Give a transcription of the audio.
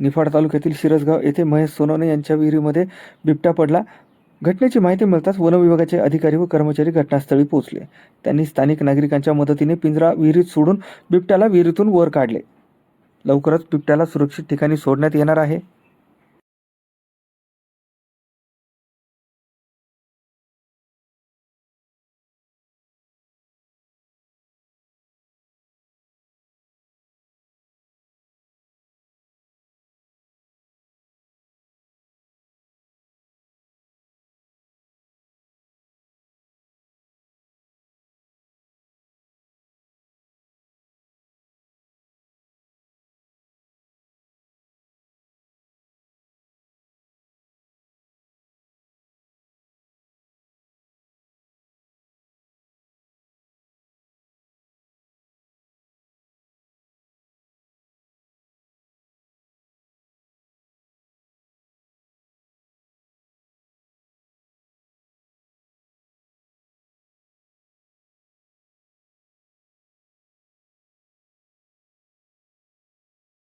निफाड तालुक्यातील शिरसगाव येथे महेश सोनवणे यांच्या विहिरीमध्ये बिबट्या पडला. घटनेची माहिती मिळताच वन विभागाचे अधिकारी व कर्मचारी घटनास्थळी पोहोचले. त्यांनी स्थानिक नागरिकांच्या मदतीने पिंजरा विहिरीत सोडून बिबट्याला विहिरीतून वर काढले. लवकरच बिबट्याला सुरक्षित ठिकाणी सोडण्यात येणार आहे.